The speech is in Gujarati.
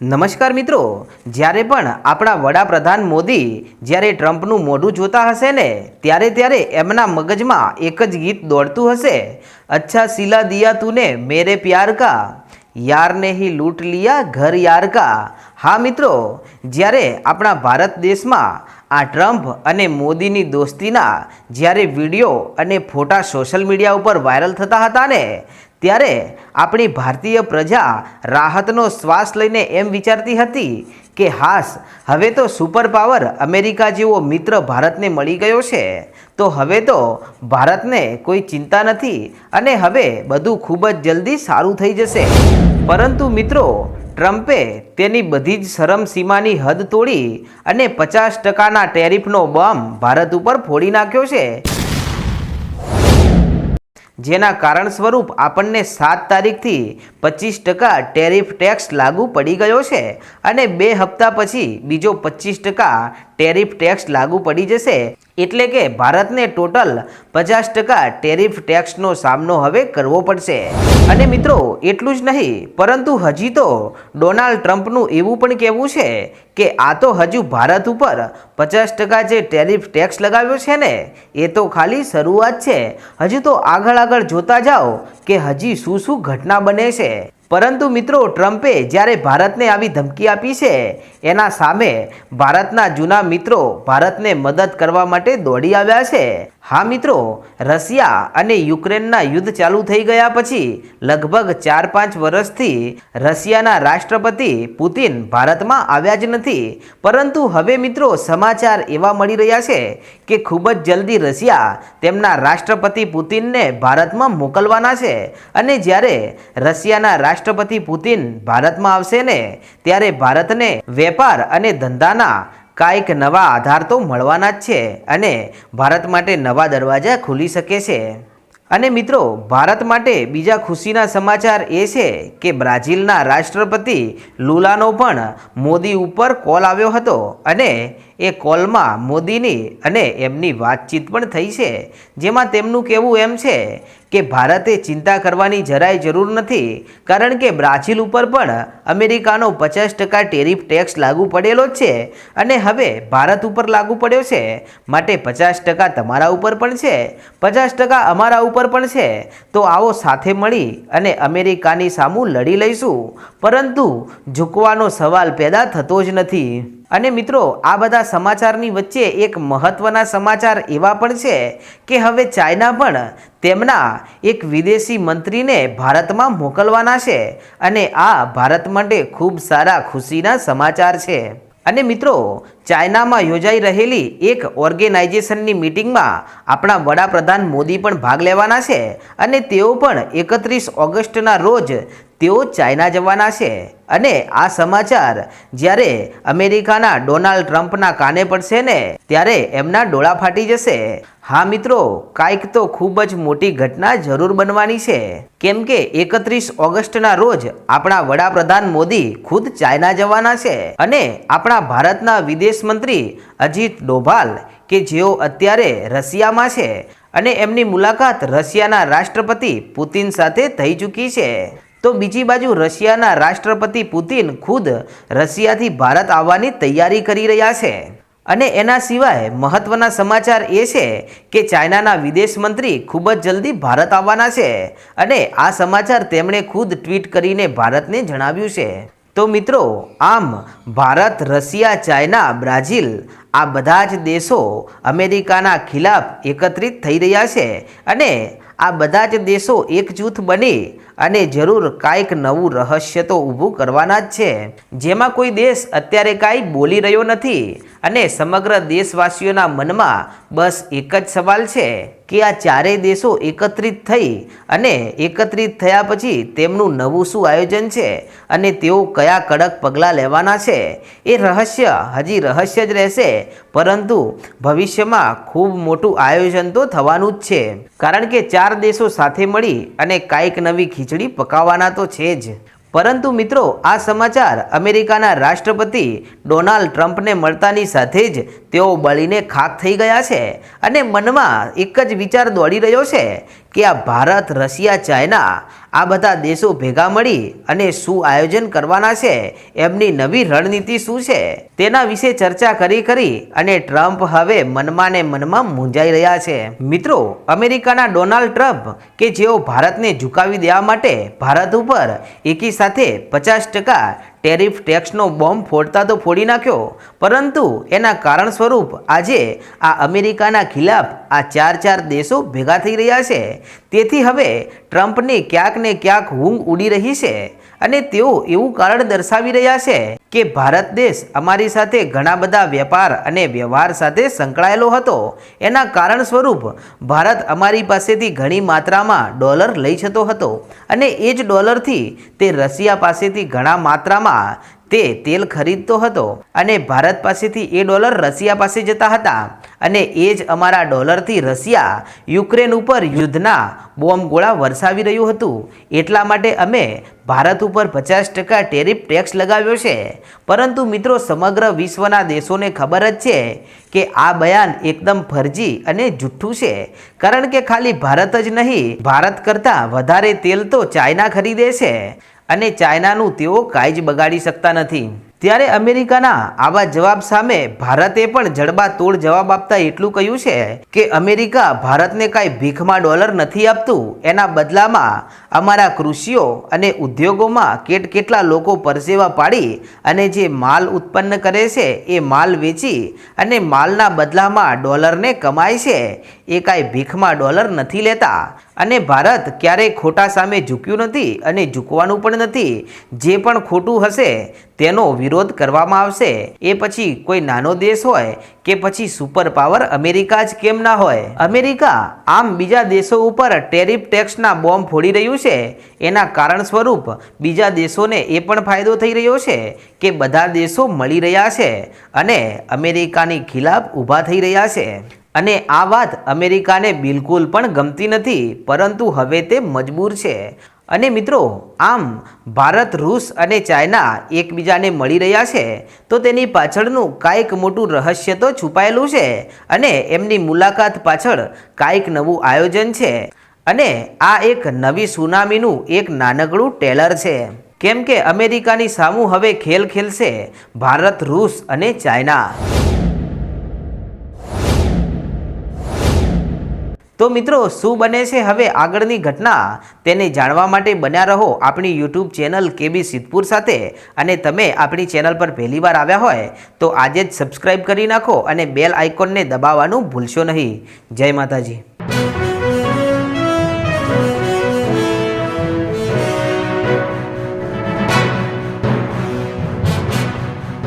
નમસ્કાર મિત્રો, જ્યારે પણ આપણા વડાપ્રધાન મોદી જ્યારે ટ્રમ્પનું મોઢું જોતા હશે ને, ત્યારે ત્યારે એમના મગજમાં એક જ ગીત દોડતું હશે. અચ્છા સિલા દિયા તુને મેરે પ્યાર કા? યાર ને હી લૂંટ લિયા ઘર યાર કા? હા મિત્રો, જ્યારે આપણા ભારત દેશમાં આ ટ્રમ્પ અને મોદીની દોસ્તીના જ્યારે વીડિયો અને ફોટા સોશિયલ મીડિયા ઉપર વાયરલ થતા હતા ને, ત્યારે આપણી ભારતીય પ્રજા રાહતનો શ્વાસ લઈને એમ વિચારતી હતી કે હાસ, હવે તો સુપર પાવર અમેરિકા જેવો મિત્ર ભારતને મળી ગયો છે. તો હવે તો ભારતને કોઈ ચિંતા નથી અને હવે બધું ખૂબ જ જલ્દી સારું થઈ જશે. પરંતુ મિત્રો, ટ્રમ્પે તેની બધી જ શરમ સીમાની હદ તોડી અને પચાસ ટકાના ટેરિફનો બોમ્બ ભારત ઉપર ફોડી નાખ્યો છે. જેના કારણ સ્વરૂપ આપણને સાત તારીખથી પચીસ ટકા ટેરિફ ટેક્સ લાગુ પડી ગયો છે અને બે હપ્તા પછી બીજો પચીસ ટકા ટેરિફ ટેક્સ લાગુ પડી જશે એટલે કે ભારતને ટોટલ પચાસ ટકા ટેરિફ ટેક્સનો સામનો હવે કરવો પડશે. અને મિત્રો, એટલું જ નહીં, પરંતુ હજી તો ડોનાલ્ડ ટ્રમ્પનું એવું પણ કહેવું છે કે આ તો હજુ ભારત ઉપર પચાસ ટકા જે ટેરિફ ટેક્સ લગાવ્યો છે ને, એ તો ખાલી શરૂઆત છે. હજુ તો આગળ આગળ જોતા જાઓ કે હજી શું શું ઘટના બને છે. પરંતુ મિત્રો, ટ્રમ્પે જ્યારે ભારતને આવી ધમકી આપી છે એના સામે ભારતના જૂના મિત્રો ભારતને મદદ કરવા માટે દોડી આવ્યા છે. હા મિત્રો, રશિયા અને યુક્રેનના યુદ્ધ ચાલુ થઈ ગયા પછી લગભગ ચાર પાંચ વર્ષથી રશિયાના રાષ્ટ્રપતિ પુતિન ભારતમાં આવ્યા જ નથી. પરંતુ હવે મિત્રો સમાચાર એવા મળી રહ્યા છે કે ખૂબ જ જલ્દી રશિયા તેમના રાષ્ટ્રપતિ પુતિનને ભારતમાં મોકલવાના છે અને જ્યારે રશિયાના રાષ્ટ્રપતિ પુતિન ભારતમાં આવશે ને, ત્યારે ભારતને વેપાર અને ધંધાના કાંઈક નવા આધાર તો મળવાના જ છે અને ભારત માટે નવા દરવાજા ખુલી શકે છે. અને મિત્રો, ભારત માટે બીજા ખુશીના સમાચાર એ છે કે બ્રાઝિલના રાષ્ટ્રપતિ લુલાનો પણ મોદી ઉપર કોલ આવ્યો હતો અને એ કોલમાં મોદીની અને એમની વાતચીત પણ થઈ છે. જેમાં તેમનું કહેવું એમ છે કે ભારતે ચિંતા કરવાની જરાય જરૂર નથી, કારણ કે બ્રાઝિલ ઉપર પણ અમેરિકાનો પચાસ ટકા ટેરિફ ટેક્સ લાગુ પડેલો છે અને હવે ભારત ઉપર લાગુ પડ્યો છે. માટે પચાસ ટકા તમારા ઉપર પણ છે, પચાસ ટકા અમારા ઉપર પણ છે. તો આવો સાથે મળી અને અમેરિકાની સામું લડી લઈશું. પરંતુ ઝૂકવાનો સવાલ પેદા થતો જ નથી. અને મિત્રો, આ બધા સમાચારની વચ્ચે એક મહત્ત્વના સમાચાર એવા પણ છે કે હવે ચાઇના પણ તેમના એક વિદેશી મંત્રીને ભારતમાં મોકલવાના છે અને આ ભારત માટે ખૂબ સારા ખુશીના સમાચાર છે. અને મિત્રો, ચાઇનામાં યોજાઈ રહેલી એક ઓર્ગેનાઇઝેશનની મિટિંગમાં આપણા વડાપ્રધાન મોદી પણ ભાગ લેવાના છે અને તેઓ પણ એકત્રીસ ઓગસ્ટના રોજ તેઓ ચાઇના જવાના છે. અને આ સમાચાર જ્યારે અમેરિકાના ડોનાલ્ડ ટ્રમ્પના કાને પડશે ને, ત્યારે એમના ડોળા ફાટી જશે. હા મિત્રો, કાંઈક તો ખૂબ જ મોટી ઘટના જરૂર બનવાની છે. કેમ કે એકત્રીસ ઓગસ્ટના રોજ આપણા વડાપ્રધાન મોદી ખુદ ચાઇના જવાના છે અને આપણા ભારતના વિદેશ મંત્રી અજીત ડોભાલ કે જેઓ અત્યારે રશિયામાં છે અને એમની મુલાકાત રશિયાના રાષ્ટ્રપતિ પુતિન સાથે થઈ ચૂકી છે. તો બીજી બાજુ રશિયાના રાષ્ટ્રપતિ પુતિન ખુદ રશિયાથી ભારત આવવાની તૈયારી કરી રહ્યા છે. અને એના સિવાય મહત્વના સમાચાર એ છે કે ચાઇનાના વિદેશ મંત્રી ખૂબ જ જલ્દી ભારત આવવાના છે અને આ સમાચાર તેમણે ખુદ ટ્વીટ કરીને ભારતને જણાવ્યું છે. તો મિત્રો, આમ ભારત, રશિયા, ચાઇના, બ્રાઝિલ આ બધા જ દેશો અમેરિકાના ખિલાફ એકત્રિત થઈ રહ્યા છે અને આ બધા જ દેશો એકજૂથ બને અને જરૂર કાંઈક નવું રહસ્ય તો ઊભું કરવાના જ છે. જેમાં કોઈ દેશ અત્યારે કાંઈ બોલી રહ્યો નથી અને સમગ્ર દેશવાસીઓના મનમાં બસ એક જ સવાલ છે. કે આ ચારેય દેશો એકત્રિત થઈ અને એકત્રિત થયા પછી તેમનું નવું શું આયોજન છે અને તેઓ કયા કડક પગલાં લેવાના છે? એ રહસ્ય હજી રહસ્ય જ રહેશે, પરંતુ ભવિષ્યમાં ખૂબ મોટું આયોજન તો થવાનું જ છે. કારણ કે ચાર દેશો સાથે મળી અને કાંઈક નવી ખીચડી પકાવવાના તો છે જ. પરંતુ મિત્રો, આ સમાચાર અમેરિકાના રાષ્ટ્રપતિ ડોનાલ્ડ ટ્રમ્પને મળતાની સાથે જ તેઓ બળીને ખાક થઈ ગયા છે અને મનમાં એક જ વિચાર દોડી રહ્યો છે કે આ ભારત, રશિયા, ચાઇના આ બધા દેશો ભેગા મળી અને શું આયોજન કરવાના છે? એમની નવી રણનીતિ શું છે? તેના વિશે ચર્ચા કરી કરી અને ટ્રમ્પ હવે મનમાં ને મનમાં મૂંઝાઈ રહ્યા છે. મિત્રો, અમેરિકાના ડોનાલ્ડ ટ્રમ્પ કે જેઓ ભારતને ઝુકાવી દેવા માટે ભારત ઉપર એકી સાથે પચાસ ટકા ટેરિફ ટેક્સનો બોમ્બ ફોડતા તો ફોડી નાખ્યો. પરંતુ એના કારણ સ્વરૂપ આજે આ અમેરિકાના ખિલાફ આ ચાર ચાર દેશો ભેગા થઈ રહ્યા છે. તેથી હવે ટ્રમ્પની ક્યાંક ને ક્યાંક ઊંઘ ઉડી રહી છે. અને તેઓ એવું કારણ દર્શાવી રહ્યા છે કે ભારત દેશ અમારી સાથે ઘણા બધા વેપાર અને વ્યવહાર સાથે સંકળાયેલો હતો. એના કારણ સ્વરૂપ ભારત અમારી પાસેથી ઘણી માત્રામાં ડોલર લઈ જતો હતો અને એ જ ડોલરથી તે રશિયા પાસેથી ઘણા માત્રામાં તે તેલ ખરીદતો હતો અને ભારત પાસેથી એ ડોલર રશિયા પાસે જતા હતા. અને એ જ અમારા ડોલરથી રશિયા, યુક્રેન ઉપર યુદ્ધના બોમ્બ વરસાવી રહ્યું હતું. એટલા માટે અમે ભારત ઉપર પચાસ ટકા ટેરિફ ટેક્સ લગાવ્યો છે. પરંતુ મિત્રો, સમગ્ર વિશ્વના દેશોને ખબર જ છે કે આ બયાન એકદમ ફરજી અને જુઠ્ઠું છે. કારણ કે ખાલી ભારત જ નહીં, ભારત કરતાં વધારે તેલ તો ચાઇના ખરીદે છે. અને ચાઇનાનું તેઓ કાંઈ જ બગાડી શકતા નથી. ત્યારે અમેરિકાના આવા જવાબ સામે ભારતે પણ જડબાતોડ જવાબ આપતા એટલું કહ્યું છે કે અમેરિકા ભારતને કાંઈ ભીખમાં ડોલર નથી આપતું, એના બદલામાં અમારા કૃષિઓ અને ઉદ્યોગોમાં કેટ કેટલા લોકો પરસેવા પાડી અને જે માલ ઉત્પન્ન કરે છે એ માલ વેચી અને માલના બદલામાં ડોલરને કમાય છે, એ કાંઈ ભીખમાં ડોલર નથી લેતા. અને ભારત ક્યારેય ખોટા સામે ઝૂક્યું નથી અને ઝૂકવાનું પણ નથી. જે પણ ખોટું હશે, તેનો વિરોધ કરવામાં આવશે. એ પછી કોઈ નાનો દેશ હોય કે પછી સુપર પાવર અમેરિકા જ કેમ ના હોય? અમેરિકા આમ બીજા દેશો ઉપર ટેરિફ ટેક્સના બોમ્બ ફોડી રહ્યું છે. એના કારણ સ્વરૂપ બીજા દેશોને એ પણ ફાયદો થઈ રહ્યો છે કે બધા દેશો મળી રહ્યા છે અને અમેરિકાની ખિલાફ ઊભા થઈ રહ્યા છે. અને આ વાત અમેરિકાને બિલકુલ પણ ગમતી નથી, પરંતુ હવે તે મજબૂર છે. અને મિત્રો, આમ ભારત, રૂસ અને ચાઇના એકબીજાને મળી રહ્યા છે, તો તેની પાછળનું કાંઈક મોટું રહસ્ય તો છુપાયેલું છે અને એમની મુલાકાત પાછળ કાંઈક નવું આયોજન છે. અને આ એક નવી સુનામીનું એક નાનકડું ટેલર છે. કેમ કે અમેરિકાની સામું હવે ખેલ ખેલશે ભારત, રૂસ અને ચાઇના. તો મિત્રો, શું બને છે હવે આગળની ઘટના? તેને જાણવા માટે બન્યા રહો આપણી યુટ્યુબ ચેનલ કેબી સિદ્ધપુર સાથે અને તમે આપણી ચેનલ પર પહેલીવાર આવ્યા હોય તો આજે જ સબસ્ક્રાઈબ કરી નાખો અને બેલ આઇકોનને દબાવવાનું ભૂલશો નહીં. જય માતાજી.